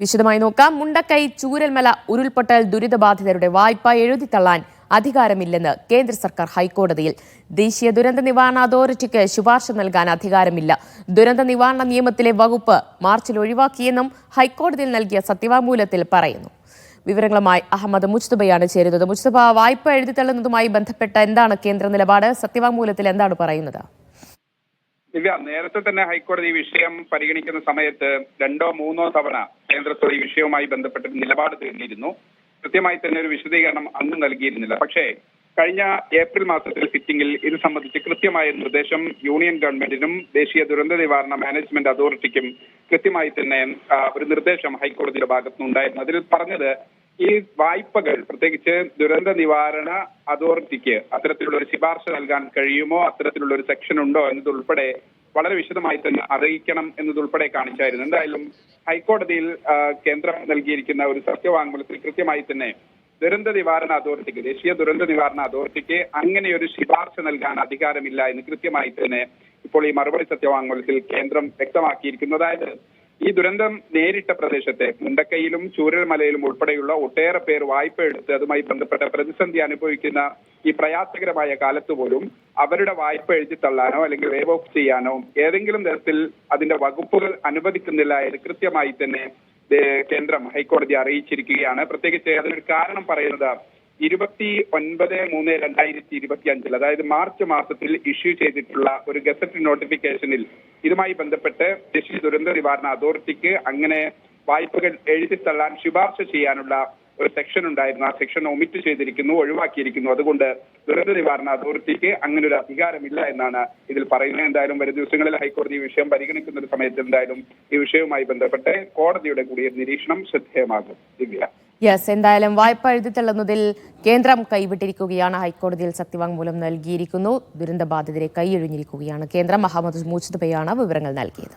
വിശദമായി നോക്കാം. മുണ്ടക്കൈ ചൂരൽമല ഉരുൾപൊട്ടൽ ദുരിതബാധിതരുടെ വായ്പ എഴുതിത്തള്ളാൻ അധികാരമില്ലെന്ന് കേന്ദ്ര സർക്കാർ ഹൈക്കോടതിയിൽ. ദേശീയ ദുരന്ത നിവാരണ അതോറിറ്റിക്ക് ശുപാർശ നൽകാൻ അധികാരമില്ല. ദുരന്ത നിവാരണ നിയമത്തിലെ വകുപ്പ് മാർച്ചിൽ ഒഴിവാക്കിയെന്നും ഹൈക്കോടതിയിൽ നൽകിയ സത്യവാങ്മൂലത്തിൽ പറയുന്നു. വിവരങ്ങളുമായി അഹമ്മദ് മുജ്തുബയാണ് ചേരുന്നത്. മുജ്തുബ വായ്പ എഴുതിത്തള്ളുന്നതുമായി ബന്ധപ്പെട്ട എന്താണ് കേന്ദ്ര നിലപാട്? സത്യവാങ്മൂലത്തിൽ എന്താണ് പറയുന്നത്? ദിവ്യ നേരത്തെ തന്നെ ഹൈക്കോടതി വിഷയം പരിഗണിക്കുന്ന സമയത്ത് രണ്ടോ മൂന്നോ തവണ കേന്ദ്രത്തോട് ഈ വിഷയവുമായി ബന്ധപ്പെട്ട് നിലപാട് തേടിയിരുന്നു. കൃത്യമായി തന്നെ ഒരു വിശദീകരണം അന്ന് നൽകിയിരുന്നില്ല. പക്ഷേ കഴിഞ്ഞ ഏപ്രിൽ മാസത്തിൽ സിറ്റിംഗിൽ ഇത് സംബന്ധിച്ച് കൃത്യമായ നിർദ്ദേശം യൂണിയൻ ഗവൺമെന്റിനും ദേശീയ ദുരന്ത നിവാരണ മാനേജ്മെന്റ് അതോറിറ്റിക്കും കൃത്യമായി തന്നെ ഒരു നിർദ്ദേശം ഹൈക്കോടതിയുടെ ഭാഗത്തുനിന്നുണ്ടായിരുന്നു അതിൽ പറഞ്ഞത് ഈ വായ്പകൾ പ്രത്യേകിച്ച് ദുരന്ത നിവാരണ അതോറിറ്റിക്ക് അത്തരത്തിലുള്ള ഒരു ശുപാർശ നൽകാൻ കഴിയുമോ അത്തരത്തിലുള്ള ഒരു സെക്ഷൻ ഉണ്ടോ എന്നതുൾപ്പെടെ വളരെ വിശദമായി തന്നെ അറിയിക്കണം എന്നതുൾപ്പെടെ കാണിച്ചായിരുന്നു. എന്തായാലും ഹൈക്കോടതിയിൽ കേന്ദ്രം നൽകിയിരിക്കുന്ന ഒരു സത്യവാങ്മൂലത്തിൽ കൃത്യമായി തന്നെ ദുരന്ത നിവാരണ അതോറിറ്റിക്ക് ദേശീയ ദുരന്ത നിവാരണ അതോറിറ്റിക്ക് അങ്ങനെ ഒരു ശുപാർശ നൽകാൻ അധികാരമില്ല എന്ന് കൃത്യമായി തന്നെ ഇപ്പോൾ ഈ മറുപടി സത്യവാങ്മൂലത്തിൽ കേന്ദ്രം വ്യക്തമാക്കിയിരിക്കുന്നു. അതായത് ഈ ദുരന്തം നേരിട്ട പ്രദേശത്തെ മുണ്ടക്കയിലും ചൂരൽമലയിലും ഉൾപ്പെടെയുള്ള ഒട്ടേറെ പേർ വായ്പ എടുത്ത് അതുമായി ബന്ധപ്പെട്ട പ്രതിസന്ധി അനുഭവിക്കുന്ന ഈ പ്രയാസകരമായ കാലത്ത് പോലും അവരുടെ വായ്പ എഴുതി തള്ളാനോ അല്ലെങ്കിൽ വേവ് ഓഫ് ചെയ്യാനോ ഏതെങ്കിലും തരത്തിൽ അതിന്റെ വകുപ്പുകൾ അനുവദിക്കുന്നില്ല എന്ന് കൃത്യമായി തന്നെ കേന്ദ്രം ഹൈക്കോടതി അറിയിച്ചിരിക്കുകയാണ്. പ്രത്യേകിച്ച് അതിനൊരു കാരണം പറയുന്നത് ഇരുപത്തി ഒൻപത് മൂന്ന് രണ്ടായിരത്തി ഇരുപത്തി അഞ്ചിൽ അതായത് മാർച്ച് മാസത്തിൽ ഇഷ്യൂ ചെയ്തിട്ടുള്ള ഒരു ഗസറ്റ് നോട്ടിഫിക്കേഷനിൽ ഇതുമായി ബന്ധപ്പെട്ട് ദേശീയ ദുരന്ത നിവാരണ അതോറിറ്റിക്ക് അങ്ങനെ വായ്പകൾ എഴുതി തള്ളാൻ ശുപാർശ ചെയ്യാനുള്ള ഒരു സെക്ഷൻ ഉണ്ടായിരുന്നു. ആ സെക്ഷൻ ഒമിറ്റ് ചെയ്തിരിക്കുന്നു ഒഴിവാക്കിയിരിക്കുന്നു. അതുകൊണ്ട് ദുരന്ത നിവാരണ അതോറിറ്റിക്ക് അങ്ങനെ ഒരു അധികാരമില്ല എന്നാണ് ഇതിൽ പറയുന്നത്. എന്തായാലും വരും ദിവസങ്ങളിൽ ഹൈക്കോടതി ഈ വിഷയം പരിഗണിക്കുന്ന ഒരു സമയത്ത് എന്തായാലും ഈ വിഷയവുമായി ബന്ധപ്പെട്ട് കോടതിയുടെ കൂടി നിരീക്ഷണം ശ്രദ്ധേയമാകും. ദിവ്യ. യെസ് എന്തായാലും വായ്പ എഴുതിത്തള്ളുന്നതിൽ കേന്ദ്രം കൈവിട്ടിരിക്കുകയാണ്. ഹൈക്കോടതിയിൽ സത്യവാങ്മൂലം നൽകിയിരിക്കുന്നു. ദുരന്തബാധിതരെ കൈയൊഴിഞ്ഞിരിക്കുകയാണ് കേന്ദ്രം. അഹമ്മദ് മുസ്തബയാണ് വിവരങ്ങൾ നൽകിയത്.